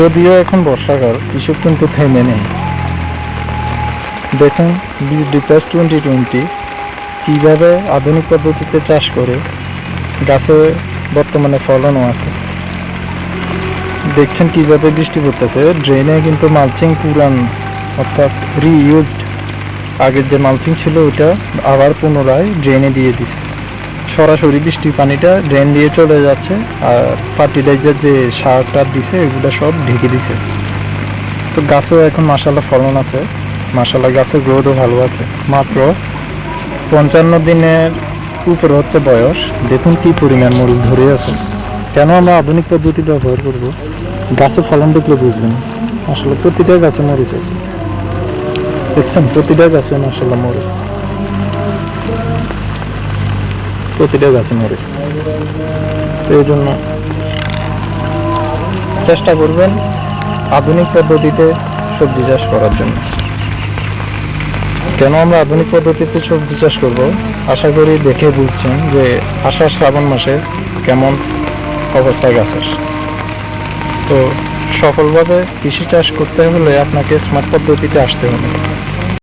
যদিও এখন বর্ষাকাল কৃষক কিন্তু থেমে নেই। দেখুন ডিপ্লাস টোয়েন্টি টোয়েন্টি কীভাবে আধুনিক পদ্ধতিতে চাষ করে গাছে বর্তমানে ফলনও আছে। দেখছেন কীভাবে বৃষ্টি পড়তেছে। ড্রেনে কিন্তু মালচিং পুরান, অর্থাৎ রিইউজড আগের যে মালচিং ছিল, ওইটা আবার পুনরায় ড্রেনে দিয়ে দিছে। সরাসরি বৃষ্টির পানিটা ড্রেন দিয়ে চলে যাচ্ছে আর ফার্টিলাইজার যে সারটা দিছে, এগুলো সব ঢেকে দিছে। তো গাছেও এখন মাসাল্লাহ ফলন আছে। মাসাল্লাহ গাছের গ্রোথও ভালো আছে। মাত্র পঞ্চান্ন দিনের উপরে হচ্ছে বয়স। দেখুন কি পরিমাণ মরিচ ধরে আছে। কেন আমরা আধুনিক পদ্ধতি ব্যবহার করব? গাছে ফলন দেখলে বুঝবেন। আসলে প্রতিটা গাছে মরিচ আছে। দেখছেন, প্রতিটা গাছে মাসাল্লাহ মরিচ। প্রতিটা গাছে মরিচ। তো এই জন্য চেষ্টা করবেন আধুনিক পদ্ধতিতে সবজি চাষ করার জন্য। কেন আমরা আধুনিক পদ্ধতিতে সবজি চাষ করব? আশা করি দেখে বুঝছেন যে আষাঢ় শ্রাবণ মাসে কেমন অবস্থা গাছের। তো সফলভাবে কৃষি চাষ করতে হলে আপনাকে স্মার্ট পদ্ধতিতে আসতে হবে।